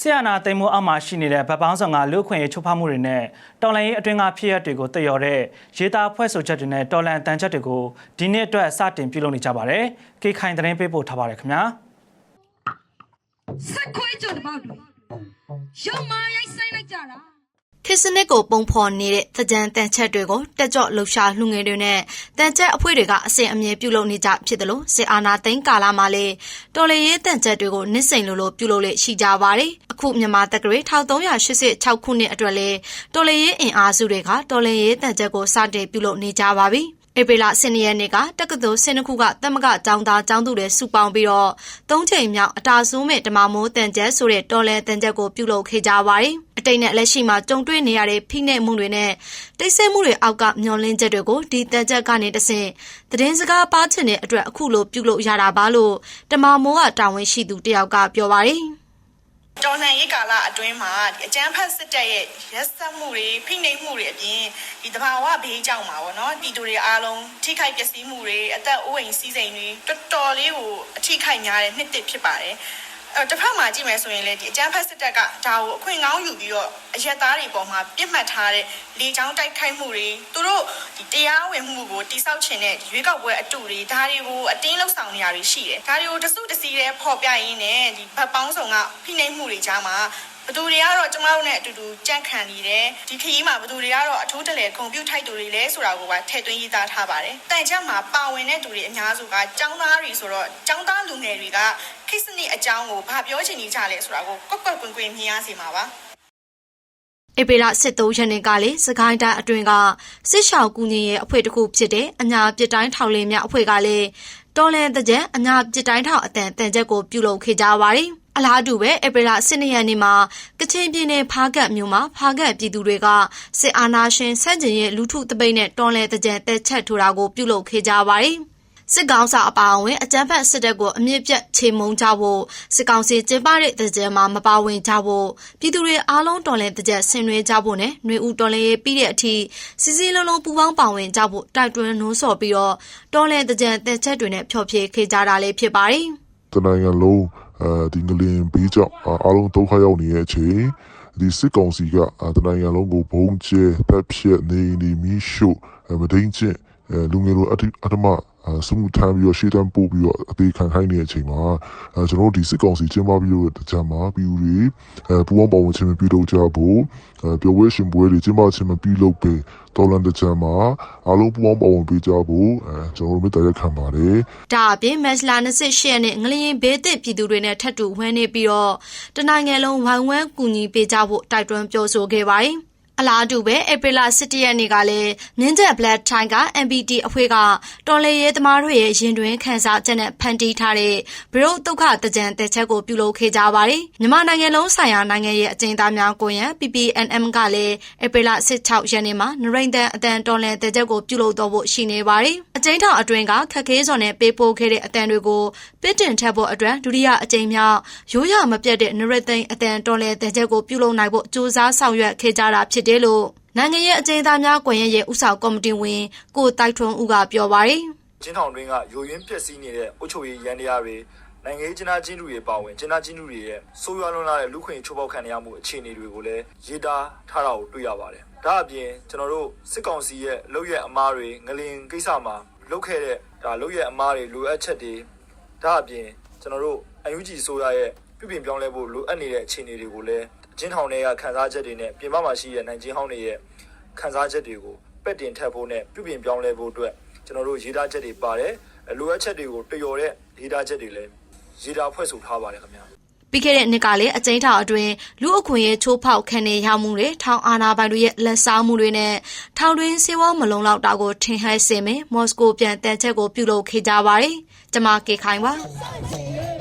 ဆီယနာတိမ်မိုးအောက်မှာရှိနေတဲ့ဗတ်ပေါင်းဆောင်ကလူ့အခွင့်အရေးချိုးဖောက်မှုတွေနဲ့တော်လှန်ရေးအတွင်းကဖြစ်ရပ်တွေကိုတည်ရော်တဲ့ရေးသားဖွဲ့ဆိုချက်တွေနဲ့တော်လှန်တန်ချက်တွေကိုဒီနေ့အတွက်စတင်ပြုလုပ်နေကြပါတယ်။ကေခိုင်သတင်းပေးပို့ထားပါတယ်ခင်ဗျာ။ဆက်ခွေးကြုံတပေါက်တွေရုံမာရိုက်ဆိုင်လိုက်ကြတာ ခေတ်စနစ်ကို ပုံဖော်နေတဲ့သကြံတန်ချက်တွေကို တက်ကြော့လှူရှာလှူငယ်တွေနဲ့တန်ချက်အဖွဲ့တွေက အစဉ်အမြဲ ပြုလုပ်နေကြဖြစ်တယ်လို့စစ်အာဏာသိမ်းကာလမှာလေတော်လည်ရေးတန်ချက်တွေကို နှစ်စိန်လိုလို ပြုလုပ်လေရှိကြပါတယ် အခု မြန်မာတက္ကရာ1386ခုနှစ်အတွက်လေတော်လည်ရေးအင်အားစုတွေက တော်လည်ရေးတန်ချက်ကို စတင်ပြုလုပ်နေကြပါပြီ ဧပြီလ12ရက်နေ့ကတက္ကသိုလ်12ခုကတမကကျောင်းသားကျောင်းသူတွေစုပေါင်းပြီးတော့သုံးချိန်မြောက်အတာဆိုးမဲ့ဓမ္မမိုးတန်ကျက်ဆိုတဲ့တော်လဲတန်ကျက်ကိုပြုလုပ်ခဲ့ကြပါတယ်။အတိတ်နဲ့လက်ရှိမှာကြုံတွေ့နေရတဲ့ဖိနှိပ်မှုတွေနဲ့တိတ်ဆိတ်မှုတွေအောက်ကမျောလင်းချက်တွေကိုဒီတန်ကျက်ကနေတဆင့်သတင်းစကားပါချင်တဲ့အတွက်အခုလိုပြုလုပ်ရတာပါလို့ဓမ္မမိုးကတာဝန်ရှိသူတယောက်ကပြောပါတယ်။ တော်လှန်ရေးကာလအတွင်းမှာဒီအကြမ်းဖက်စစ်တပ်ရဲ့ရက်စက်မှုတွေဖိနှိပ်မှုတွေအပြင်ဒီတဘာဝဘေးကြောင့်ပါဗောနော်ပြည်သူတွေအားလုံးထိခိုက်ပျက်စီးမှုတွေအသက်အိုးအိမ်စီးစိမ်တွေတော်တော်လေးကိုအထိခိုက်များတဲ့နှစ်တစ်ဖြစ်ပါတယ်အဲ တစ်ဖက်မှာကြည့်မယ်ဆိုရင်လေဒီအကြမ်းဖက်စစ်တပ်ကဒါကိုအခွင့်ကောင်းယူပြီးတော့အရက်သားတွေပေါ်မှာပြစ်မှတ်ထားတဲ့လေကြောင်းတိုက်ခိုက်မှုတွေသူတို့ဒီတရားဝင်မှုကိုတိစောက်ချင်တဲ့ရွေးကောက်ပွဲအတူတွေဒါတွေကိုအတင်းလှုပ်ဆောင်နေရတွေရှိတယ်ဒါတွေကိုတစုတစည်းတဲ့ပေါ်ပြရင်းနဲ့ဒီဘက်ပေါင်းဆောင်ကဖိနှိပ်မှုတွေကြားမှာ ဘသူတွေကတော့ကျမတို့နဲ့အတူတူကြန့်ခံနေတယ်ဒီခရီးမှာဘသူတွေကတော့အထူးတလဲဂုံပြူထိုက်သူတွေလဲဆိုတာကိုပါထည့်သွင်းရေးသားထားပါတယ်တန်ချက်မှာပါဝင်တဲ့သူတွေအများစုကចောင်းသားတွေဆိုတော့ចောင်းသားလူငယ်တွေကခိစနစ်အကြောင်းကိုဘာပြောချင်နေကြလဲဆိုတာကိုကွက်ကွက်ကွင်းကွင်းမြင်ရစီမှာပါဧပြီလ23ရက်နေ့ကလေစကိုင်းတိုင်းအတွင်းကစစ်ရှောင်ကူညီရေးအဖွဲ့တစ်ခုဖြစ်တဲ့အညာပြစ်တိုင်းထောင်လင်းမြအဖွဲ့ကလည်းတော်လန်တကြံအညာပြစ်တိုင်းထောင်အတန်တန်ချက်ကိုပြုလုပ်ခဲ့ကြပါတယ်။ အလားတူပဲဧပြီလ12ရက်နေ့မှာကချင်ပြည်နယ်ဖားကတ်မြို့မှာဖားကတ်ပြည်သူတွေကစစ်အာဏာရှင်ဆန့်ကျင်ရေးလူထုတပိတ်နဲ့တော်လန်တကြံတက်ချက်ထိုးတာကိုပြုလုပ်ခဲ့ကြပါတယ်။စစ်ကောင်စာအပါအဝင်အကြမ်းဖက်စစ်တပ်ကိုအမြင့်ပြတ်ချေမှုန်းကြဖို့စစ်ကောင်စီကျင်းပတဲ့တကြံမှာမပါဝင်ကြဖို့ပြည်သူတွေအားလုံးတော်လှန်တကြံဆင်နွှဲကြဖို့နဲ့ຫນွေဦးတော်လှန်ရေးပြီးတဲ့အထိစီစီလုံးလုံးပူပေါင်းပါဝင်ကြဖို့တိုက်တွန်းနှိုးဆော်ပြီးတော့တော်လှန်တကြံတက်ချက်တွေနဲ့ဖျော်ဖြေခဲ့ကြတာလည်းဖြစ်ပါတယ်။ တနိုင်ငံလုံးအဲဒီငလင်ဘေးကြောင့်အာအားလုံးဒုက္ခရောက်နေတဲ့အချိန်ဒီစစ်ကောင်စီကအာတနိုင်ငံလုံးကိုဘုံကျဲတပ်ဖြတ်နေနေမီရှို့အဲမဒိန်ကျင့်အဲလူငယ်တို့အတ္တအတ္တမအာစမှုထမ်းပြီးတော့ရှေ့တန်းပို့ပြီးတော့အသေးခံခိုင်းနေတဲ့အချိန်မှာအဲကျွန်တော်တို့ဒီစစ်ကောင်စီကျင်းပပြီးတော့တကြမှာပြည်သူတွေအဲပူပေါင်းပါဝင်ခြင်းမပြုလုပ်ကြဖို့အဲပျော်ပွဲရှင်ပွဲတွေကျင်းပခြင်းမပြုလုပ်ပဲတော်လန်တကြမှာအားလုံးပူပေါင်းပါဝင်ပေးကြဖို့အဲကျွန်တော်တို့မေတ္တာရက်ခံပါတယ်ဒါအပြင်မက်စလာ28ရက်နေ့ငလျင်ဘေးသစ်ပြည်သူတွေနဲ့ထပ်တူဝန်းနေပြီးတော့တနိုင်ငံလုံးဝိုင်းဝန်းကူညီပေးကြဖို့တိုက်တွန်းပြောဆိုခဲ့ပါတယ်။ အလားတူပဲဧပြီလ17ရက်နေ့ကလည်းမြင်းချက် Black Time က MBT အဖွဲ့ကတော်လေရဲသမားတို့ရဲ့ရင်တွင်ခန်းစားချက်နဲ့ဖန်တီးထားတဲ့ဘရုတ်ဒုက္ခတကြံတက်ချက်ကိုပြုလုပ်ခဲ့ကြပါတယ်။မြန်မာနိုင်ငံလုံးဆိုင်ရာနိုင်ငံရဲ့အကျဉ်းသားများကိုရန် PPNM ကလည်းဧပြီလ16ရက်နေ့မှာနရိန်တန်အတန်တော်လန်တက်ချက်ကိုပြုလုပ်တော့ဖို့ရှိနေပါတယ်။အကျဉ်းထောင်အတွင်းကခက်ခဲစော်နဲ့ပေးပို့ခဲ့တဲ့အတန်တွေကိုပစ်တင်ထက်ဖို့အတွက်ဒုတိယအကြိမ်မြောက်ရိုးရမပြတ်တဲ့နရိသိန်အတန်တော်လန်တက်ချက်ကိုပြုလုပ်နိုင်ဖို့ကြိုးစားဆောင်ရွက်ခဲ့ကြတာဖြစ်တယ်လို့နိုင်ငံရဲ့အကျဉ်းသားများကွန်ရက်ရဲ့ဥဆောင်ကော်မတီဝင်ကိုတိုက်ထွန်းဦးကပြောပါတယ်ကျင်းထောင်တွင်းကယိုယွင်းပျက်စီးနေတဲ့အုပ်ချုပ်ရေးရန်တရားတွေနိုင်ငံရေးကျင်းသားချင်းလူတွေပါဝင်ကျင်းသားချင်းလူတွေရဲ့ဆိုးရွားလွန်းလာတဲ့လူခွင့်ချိုးဖောက်ခံရမှုအခြေအနေတွေကိုလည်းရေးသားထားတာကိုတွေ့ရပါတယ်။ဒါအပြင်ကျွန်တော်တို့စစ်ကောင်စီရဲ့လုပ်ရက်အမားတွေငလင်ကိစ္စမှာလုပ်ခဲ့တဲ့ဒါလုပ်ရက်အမားတွေလိုအပ်ချက်တွေဒါအပြင်ကျွန်တော်တို့အယူကြီးဆိုရရဲ့ပြုပြင်ပြောင်းလဲဖို့လိုအပ်နေတဲ့အခြေအနေတွေကိုလည်း ကျင်းထောင်တွေကခန်းစားချက်တွေနဲ့ပြင်ပမှာရှိတဲ့နိုင်ချင်းဟောင်းတွေရဲ့ခန်းစားချက်တွေကိုပက်တင်ထပ်ဖို့နဲ့ပြုပြင်ပြောင်းလဲဖို့အတွက်ကျွန်တော်တို့ရေးသားချက်တွေပါတယ်အလိုအပ်ချက်တွေကိုတရော်တဲ့ရေးသားချက်တွေလည်းရေးသားဖွဲ့ဆိုထားပါတယ်ခင်ဗျာပြီးခဲ့တဲ့နှစ်ကလည်းအကျဉ်းထောင်အတွင်းလူအခွင့်အရေးချိုးဖောက်ခံနေရမှုတွေထောင်အာဏာပိုင်တွေရဲ့လက်စားမှုတွေနဲ့ထောင်တွင်းစေဝါမလုံလောက်တာကိုထင်ဟဲ့စေမယ်မော်စကိုပြန်တန်ချက်ကိုပြုလုပ်ခဲ့ကြပါတယ်။ကျမကေခိုင်ပါ။